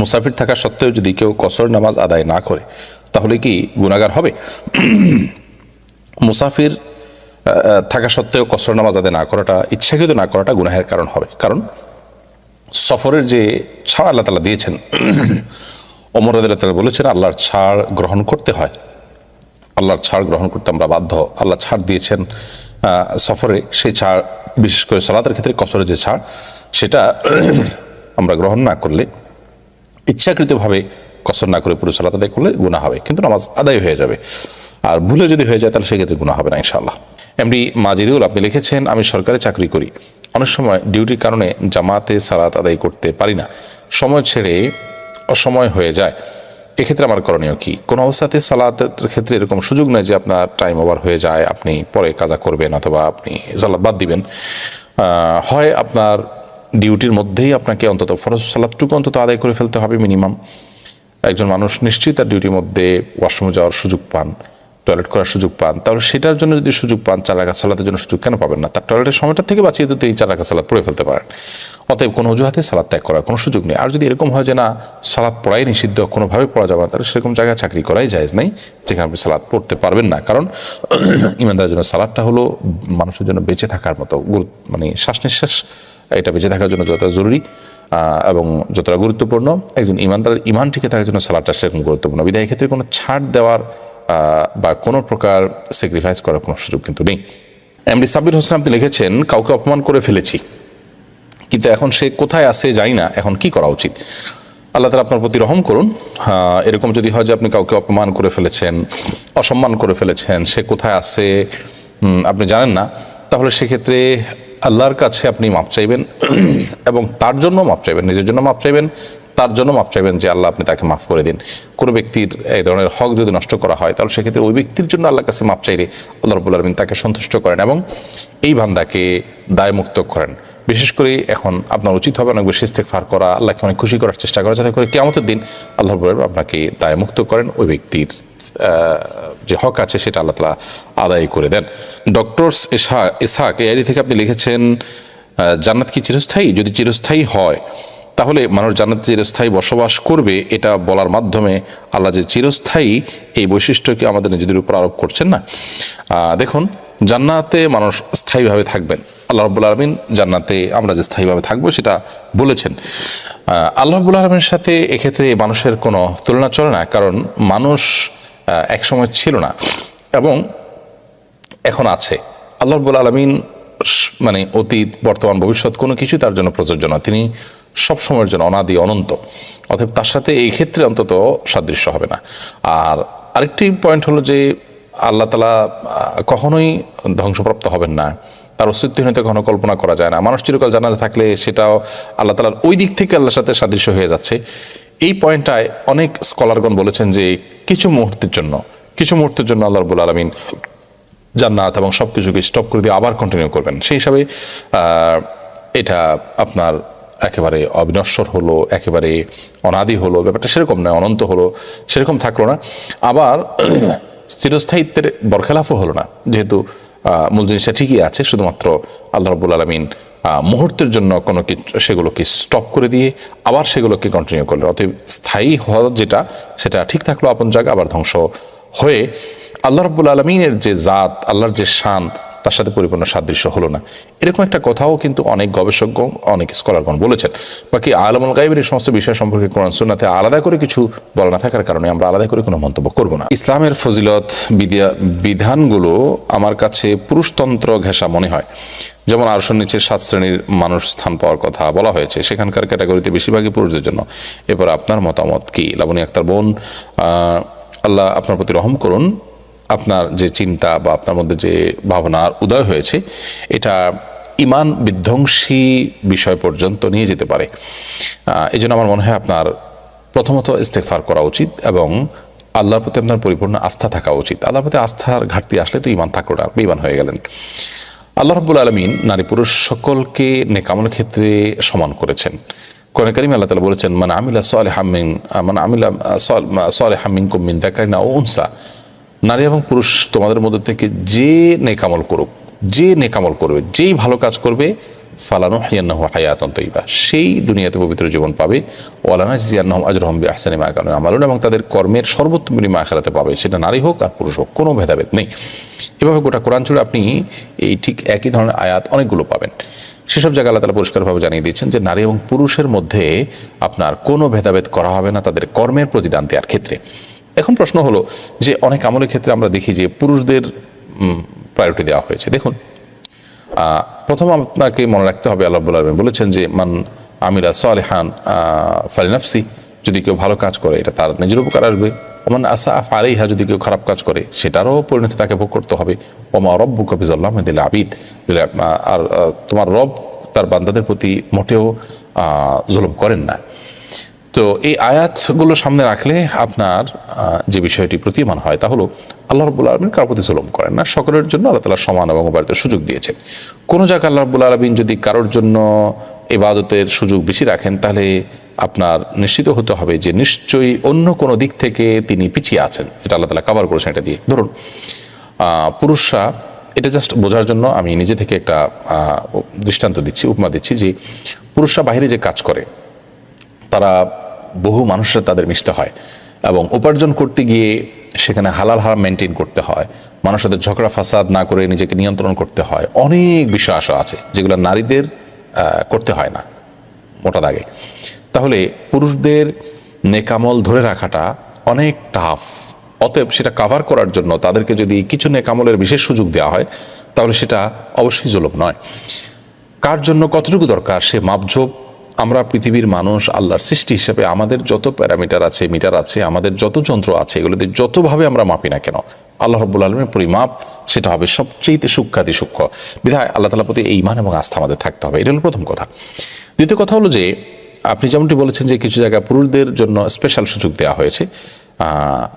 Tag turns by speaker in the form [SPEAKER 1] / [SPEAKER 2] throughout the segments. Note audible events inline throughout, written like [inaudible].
[SPEAKER 1] মুসাফির থাকা সত্ত্বেও যদি কেউ কসর নামাজ আদায় না করে, তাহলে কি গুণাগার হবে? মুসাফির থাকা সত্ত্বেও কসর নামাজ আদায় না করাটা, ইচ্ছাকৃত না করাটা গুনাহের কারণ হবে। কারণ সফরের যে ছাড় আল্লাহ তালা দিয়েছেন, ওমর আদালত বলেছেন, আল্লাহর ছাড় গ্রহণ করতে হয়। আল্লাহর ছাড় গ্রহণ করতে আমরা বাধ্য। আল্লাহ ছাড় দিয়েছেন সফরে সেই ছাড়, বিশেষ করে সালাতের ক্ষেত্রে কসরের যে ছাড়, সেটা [clears throat] আমরা গ্রহণ না করলে, ইচ্ছাকৃতভাবে কসর না করে পুরো সালাত আদায় করলে গুণা হবে, কিন্তু নামাজ আদায় হয়ে যাবে। আর ভুলে যদি হয়ে যায়, তাহলে সেক্ষেত্রে গুণা হবে না, ইনশাআল্লাহ। এমডি মাজিদুল, আপনি লিখেছেন, আমি সরকারি চাকরি করি। অনেক সময় ডিউটির কারণে জামাতে সালাত আদায় করতে পারি না। সময় ছেড়ে অসময় হয়ে যায়। এক্ষেত্রে আমার করণীয় কি? কোন অবস্থাতে সালাতের ক্ষেত্রে এরকম সুযোগ নেই যে আপনার টাইম ওভার হয়ে যায়, আপনি পরে কাজা করবেন অথবা আপনি সালাদ বাদ দিবেন। হয় আপনার ডিউটির মধ্যেই আপনাকে অন্তত ফরজ সালাদটুকু অন্তত আদায় করে ফেলতে হবে মিনিমাম একজন মানুষ নিশ্চয়ই তার ডিউটির মধ্যে ওয়াশরুমে যাওয়ার সুযোগ পান। টয়লেট করার সুযোগ পান, তাহলে সেটার জন্য যদি সুযোগ পান চার রাখা সালাতের জন্য সুযোগ কেন পাবেন না? তার টয়লেটের সময়টা থেকে বাঁচিয়ে দিতে এই চার রাখা সালাদ পড়ে ফেলতে পারেন। অতএব কোনো অজুহাতে সালাদ ত্যাগ করার কোনো সুযোগ নেই। আর যদি এরকম হয় যে না সালাদ পড়াই নিষিদ্ধ, কোনোভাবে পড়া যাবে না, তাহলে সেরকম জায়গায় চাকরি করাই জায়েজ নেই, যেখানে আপনি সালাদ পড়তে পারবেন না। কারণ [clears throat] ইমানদারের জন্য সালাদটা হলো মানুষের জন্য বেঁচে থাকার মতো মানে শ্বাস নিঃশ্বাস, এটা বেঁচে থাকার জন্য যতটা জরুরি এবং যতটা গুরুত্বপূর্ণ। একজন ইমানদারের ইমান টিকে থাকার জন্য সালাদটা সেরকম গুরুত্বপূর্ণ। বিধায় ক্ষেত্রে কোনো ছাড় দেওয়ার বা কোনো প্রকার স্যাক্রিফাইস করার কোনো সুযোগ কিন্তু নেই। এমডি সাব্বির হোসেন আপনি লিখেছেন, কাউকে অপমান করে ফেলেছি, কিন্তু এখন সে কোথায় আছে জানি না, এখন কি করা উচিত? আল্লাহ তালা আপনার প্রতি রহম করুন। এরকম যদি হয় যে আপনি কাউকে অপমান করে ফেলেছেন, অসম্মান করে ফেলেছেন, সে কোথায় আছে আপনি জানেন না, তাহলে সেক্ষেত্রে আল্লাহর কাছে আপনি মাপ চাইবেন, এবং তার জন্য মাপ চাইবেন, নিজের জন্য মাপ চাইবেন তার জন্য মাপ চাইবেন যে আল্লাহ আপনি তাকে মাফ করে দিন। কোনো ব্যক্তির এই ধরনের হক যদি নষ্ট করা হয়, তাহলে সেক্ষেত্রে ওই ব্যক্তির জন্য আল্লাহর কাছে মাপ চাইলে আল্লাহ রবুল আলমিন তাকে সন্তুষ্ট করেন এবং এই বান্দাকে দায়মুক্ত করেন। বিশেষ করে এখন আপনার উচিত হবে অনেক বেশি ইস্তেকফার করা, আল্লাহকে অনেক খুশি করার চেষ্টা করা, যাতে করে কেমতের দিন আল্লাহ রবুল আপনাকে দায়মুক্ত করেন, ওই ব্যক্তির যে হক আছে সেটা আল্লাহ তালা আদায় করে দেন। ডক্টর ইসা ইসাক এই থেকে আপনি লিখেছেন জান্নাত কি চিরস্থায়ী? যদি চিরস্থায়ী হয় তাহলে মানুষ জান্নাতে চিরস্থায়ী বসবাস করবে, এটা বলার মাধ্যমে আল্লাহ যে চিরস্থায়ী এই বৈশিষ্ট্যকে আমাদের নিজেদের উপর আরোপ করছেন না। দেখুন, জান্নাতে মানুষ স্থায়ীভাবে থাকবেন। আল্লাহ রব্বুল আলমিন জান্নাতে আমরা যে স্থায়ীভাবে থাকব সেটা বলেছেন। আল্লাহ রব্বুল আলমের সাথে এক্ষেত্রে মানুষের কোনো তুলনা চলে না, কারণ মানুষ একসময় ছিল না এবং এখন আছে। আল্লাহ রব্বুল আলমিন মানে অতীত, বর্তমান, ভবিষ্যৎ কোনো কিছু তার জন্য প্রযোজ্য না। তিনি সব সময়ের জন্য অনাদি, অনন্ত। অতএব তার সাথে এই ক্ষেত্রে অন্তত সাদৃশ্য হবে না। আর আরেকটি পয়েন্ট হলো যে আল্লাহ তালা কখনোই ধ্বংসপ্রাপ্ত হবেন না। তার অস্তিত্বহীনতা কখনো কল্পনা করা যায় না। মানুষ চিরকাল জানা থাকলে সেটাও আল্লাহ তালার ওই দিক থেকে আল্লাহর সাথে সাদৃশ্য হয়ে যাচ্ছে। এই পয়েন্টটায় অনেক স্কলারগণ বলেছেন যে কিছু মুহূর্তের জন্য, কিছু মুহূর্তের জন্য আল্লাহ রবুল আলমিন জান্নাত এবং সব কিছুকে স্টপ করে দিয়ে আবার কন্টিনিউ করবেন। সেই হিসাবে এটা আপনার একেবারে অবিনশ্বর হলো, একেবারে অনাদি হলো, ব্যাপারটা সেরকম নয়, অনন্ত হলো, সেরকম থাকল না। আবার [clears throat] চিরস্থায়িত্বের বরখেলাফও হলো না, যেহেতু মূল জিনিসটা ঠিকই আছে, শুধুমাত্র আল্লাহ রবুল আলমিন মুহূর্তের জন্য কোনো সেগুলোকে স্টপ করে দিয়ে আবার সেগুলোকে কন্টিনিউ করলেন। অতএব স্থায়ী হওয়া যেটা, সেটা ঠিক থাকল আপন জায়গা, আবার ধ্বংস হয়ে আল্লাহ রব্বুল আলমিনের যে জাত, আল্লাহর যে শান তার সাথে পরিপূর্ণ সাদৃশ্য হলো না। এরকম একটা কথাও কিন্তু অনেক গবেষকগণ অনেক স্কলারগণ বলেছেন। বাকি আলমুল গাইবের এই সমস্ত বিষয় সম্পর্কে কোরআন, সুন্নাতে আলাদা করে কিছু বলা না থাকার কারণে আমরা আলাদা করে কোনো মন্তব্য করব না। ইসলামের ফজিলত বিধানগুলো আমার কাছে পুরুষতন্ত্র ঘেঁষা মনে হয়। যেমন আরশোর নিচে সাত শ্রেণির মানুষ স্থান পাওয়ার কথা বলা হয়েছে। সেখানকার ক্যাটাগরিতে বেশিরভাগই পুরুষদের জন্য। এরপর আপনার মতামত কি? লাবণী আক্তার বোন আল্লাহ আপনার প্রতি রহম করুন। আপনার যে চিন্তা বা আপনার মধ্যে যে ভাবনার উদয় হয়েছে, এটা ইমান বিধ্বংসী বিষয় পর্যন্ত নিয়ে যেতে পারে। এই জন্য আমার মনে হয় আপনার প্রথমত ইস্তেকফার করা উচিত এবং আল্লাহর প্রতি আপনার পরিপূর্ণ আস্থা থাকা উচিত। আল্লাহর প্রতি আস্থার ঘাটতি আসলে তো ইমান থাকল না বেইমান হয়ে গেলেন। আল্লাহ রব্বুল আলমিন নারী পুরুষ সকলকে নেকামল ক্ষেত্রে সমান করেছেন। কোরআন কারিম আল্লাহ তালা বলেছেন মানে আমিলা সোয়ালে হামিন মানে আমিলা সোয়ালে হামিন কুমিন দেখায় না ও উনসা। নারী এবং পুরুষ তোমাদের মধ্যে থেকে যে নেকামল করুক, যে নেকামল করবে, যেই ভালো কাজ করবে, ফালানো হিয়ান্নাহ হায়াতন তৈবা সেই দুনিয়াতে পবিত্র জীবন পাবে। ওয়ালানা জিয়ান্নাহ আজরহম বি আহসানি মা কানু আমালুন এবং তাদের কর্মের সর্বোত্তম বিনিময় আখেরাতে পাবে। সেটা নারী হোক আর পুরুষ হোক, কোনো ভেদাভেদ নেই। এভাবে গোটা কোরআন জুড়ে আপনি এই ঠিক একই ধরনের আয়াত অনেকগুলো পাবেন। সেসব জায়গায় আল্লাহ তালা পরিষ্কারভাবে জানিয়ে দিচ্ছেন যে নারী এবং পুরুষের মধ্যে আপনার কোনো ভেদাভেদ করা হবে না তাদের কর্মের প্রতিদান দেওয়ার ক্ষেত্রে। এখন প্রশ্ন হলো যে অনেক আমলের ক্ষেত্রে আমরা দেখি যে পুরুষদের প্রায়োরিটি দেওয়া হয়েছে। দেখুন প্রথম আপনাকে মনে রাখতে হবে, আল্লাহ বলেছেন যে, মান আমিরা সালেহান ফালিনাফসি যদি কেউ ভালো কাজ করে, এটা তার নিজের উপকার আসবে। ওমান আসা আফ আলাইহা যদি কেউ খারাপ কাজ করে, সেটারও পরিণতি তাকে ভোগ করতে হবে। ওমা রব্বু কবিজল্লাহ দিল আবিদ আর তোমার রব তার বান্দাদের প্রতি মোটেও জুলুম করেন না। তো এই আয়াতগুলো সামনে রাখলে আপনার যে বিষয়টি প্রতীয়মান হয় তা হলো, আল্লাহ রব্বুল আলমিন কারোর প্রতি জুলুম করেন না। সকলের জন্য আল্লাহ তালা সমান এবং বাড়িত সুযোগ দিয়েছেন। কোনো জায়গায় আল্লাহ রব্বুল আলমিন যদি কারোর জন্য ইবাদতের সুযোগ বেশি রাখেন, তাহলে আপনার নিশ্চিত হতে হবে যে নিশ্চয়ই অন্য কোনো দিক থেকে তিনি পিছিয়ে আছেন। এটা আল্লাহ তালা কাভার করেছেন এটা দিয়ে। ধরুন পুরুষরা, এটা জাস্ট বোঝার জন্য আমি নিজে থেকে একটা দৃষ্টান্ত দিচ্ছি, উপমা দিচ্ছি যে পুরুষরা বাইরে যে কাজ করে, তারা বহু মানুষের তাদের মিশতে হয় এবং উপার্জন করতে গিয়ে সেখানে হালাল হারাম মেনটেন করতে হয়। মানুষের সাথে ঝগড়া, ফাসাদ না করে নিজেকে নিয়ন্ত্রণ করতে হয়। অনেক বিষয় আসা আছে যেগুলো নারীদের করতে হয় না মোটা দাগে। তাহলে পুরুষদের নেকামল ধরে রাখাটা অনেক টাফ অতএব সেটা কাভার করার জন্য তাদেরকে যদি কিছু নেকামলের বিশেষ সুযোগ দেওয়া হয়, তাহলে সেটা অবশ্যই জুলুম নয়। কার জন্য কতটুকু দরকার সে মাপঝোপ আমরা পৃথিবীর মানুষ, আল্লাহর সৃষ্টি হিসেবে আমাদের যত প্যারামিটার আছে, মিটার আছে, আমাদের যত যন্ত্র আছে, এগুলোতে যতভাবে আমরা মাপি না কেন, আল্লাহ রব্বুল আলমের পরিমাপ সেটা হবে সবচেয়ে সূক্ষাতি সূক্ষ্ম। বিধায় আল্লাহ তালার প্রতি এই মান এবং আস্থা আমাদের থাকতে হবে এটা হলো প্রথম কথা। দ্বিতীয় কথা হলো যে, আপনি যেমনটি বলেছেন যে কিছু জায়গায় পুরুষদের জন্য স্পেশাল সুযোগ দেওয়া হয়েছে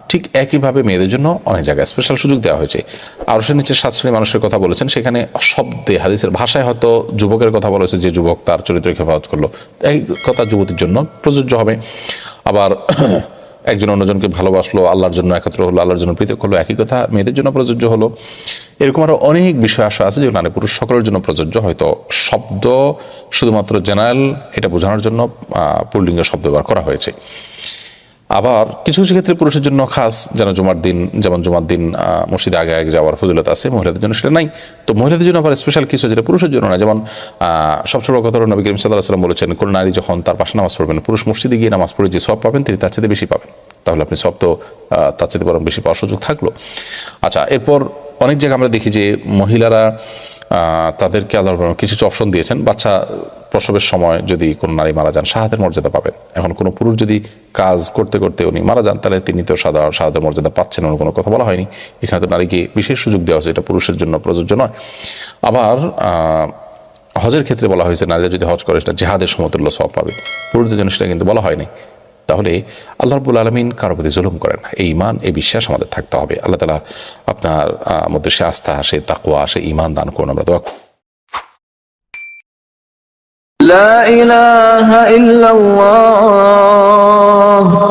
[SPEAKER 1] ঠিক একইভাবে মেয়েদের জন্য অনেক জায়গায় স্পেশাল সুযোগ দেওয়া হয়েছে। আর সে নিচে সাত শ্রেণির মানুষের কথা বলেছেন সেখানে শব্দে হাদিসের ভাষায় হয়তো যুবকের কথা বলেছে যে যুবক তার চরিত্র হেফাজত করল। এই কথা যুবতীর জন্য প্রযোজ্য হবে। আবার [clears throat] একজন অন্যজনকে ভালোবাসলো আল্লাহর জন্য একত্র হলো আল্লাহর জন্য পৃথক হলো একই কথা মেয়েদের জন্য প্রযোজ্য হলো। এরকম আরও অনেক বিষয় আসা আছে যেগুলো নারী পুরুষ সকলের জন্য প্রযোজ্য। হয়তো শব্দ শুধুমাত্র জেনারেল এটা বোঝানোর জন্য আহ, শব্দ ব্যবহার করা হয়েছে। আবার কিছু কিছু ক্ষেত্রে পুরুষের জন্য খাস, যেন জুমার দিন, যেমন জুমার দিন মসজিদে আগে আগে যাওয়ার ফজিলত আছে, মহিলাদের জন্য সেটা নাই। তো মহিলাদের জন্য আবার স্পেশাল কিছু যেটা পুরুষের জন্য না, যেমন সবচেয়ে কথা হলো নবী করিম সাল্লাহ বলেছেন কোন নারী যখন তার পাশে নামাজ পড়বেন, পুরুষ মসজিদে গিয়ে নামাজ পড়ে যে সব পাবেন, তিনি তার চেয়ে বেশি পাবেন। তাহলে আপনি সব তো তার চেয়ে বরং বেশি পাওয়ার সুযোগ থাকল। আচ্ছা এরপর অনেক জায়গায় আমরা দেখি যে মহিলারা তাদেরকে আল্লাহ কিছু কিছু অপশন দিয়েছেন। বাচ্চা প্রসবের সময় যদি কোনো নারী মারা যান, শাহাদের মর্যাদা পাবেন। এখন কোনো পুরুষ যদি কাজ করতে করতে উনি মারা যান, তাহলে তিনি তো সাধারণ শাহাদের মর্যাদা পাচ্ছেন এমন কোনো কথা বলা হয়নি। এখানে তো নারীকে বিশেষ সুযোগ দেওয়া হয়েছে, এটা পুরুষের জন্য প্রযোজ্য নয়। আবার হজের ক্ষেত্রে বলা হয়েছে, নারীরা যদি হজ করে, সেটা জেহাদের সমতুল্য সব পাবে। পুরুষদের জন্য সেটা কিন্তু বলা হয়নি। তাহলে আল্লাহ রবুল আলমিন কারো প্রতি জুলুম করেন না এই ইমান এই বিশ্বাস আমাদের থাকতে হবে আল্লাহ তালা আপনার আহ, মধ্যে সে আস্থা সে তাকুয়া সে ইমান দান করুন আমরা দোয়া করি।
[SPEAKER 2] لا إله إلا الله